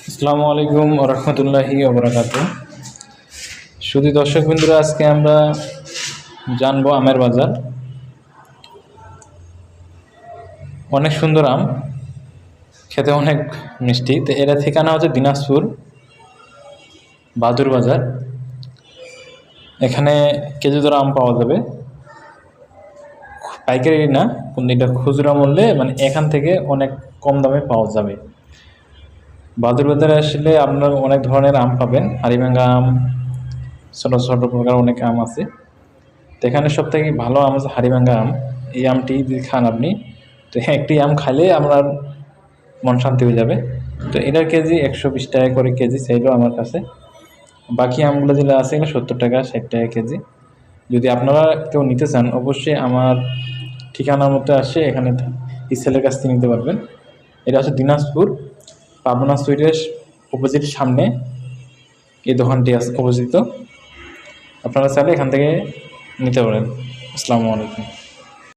আসসালামু আলাইকুম রহমতুল্লাহি ওবরাকাত শুধু দর্শক বিন্দুরা আজকে আমরা জানব আমের বাজার। অনেক সুন্দর আম, খেতে অনেক মিষ্টি। তো এরা ঠিকানা হচ্ছে দিনাজপুর বাদুর বাজার। এখানে কেজি ধরে আম পাওয়া যাবে। পাইকারি না কিন্তু এটা খুচরা মূল্যে মানে এখান থেকে অনেক কম দামে পাওয়া যাবে। বাদুর বাজারে আসলে আপনার অনেক ধরনের আম পাবেন। হাড়িভাঙ্গা আম, ছোটো ছোটো প্রকার অনেক আম আছে। তো এখানে সব থেকে ভালো আম আছে হাড়িভাঙ্গা আম। এই আমটি যদি খান আপনি, তো একটি আম খাইলে আপনার মন শান্তি হয়ে যাবে। তো এটার কেজি একশো বিশ টাকা করে কেজি চাইলেও আমার কাছে। বাকি আমগুলো যেগুলো আছে এগুলো সত্তর টাকা, ষাট টাকা কেজি। যদি আপনারা কেউ নিতে চান, অবশ্যই আমার ঠিকানার মধ্যে আসে, এখানে ইসেলের কাছ থেকে নিতে পারবেন। এটা হচ্ছে দিনাজপুর। পাবনা সুইটের অপোজিট সামনে এই দোকানটি অবস্থিত। আপনারা চাইলে এখান থেকে নিতে পারেন। আসসালামু আলাইকুম।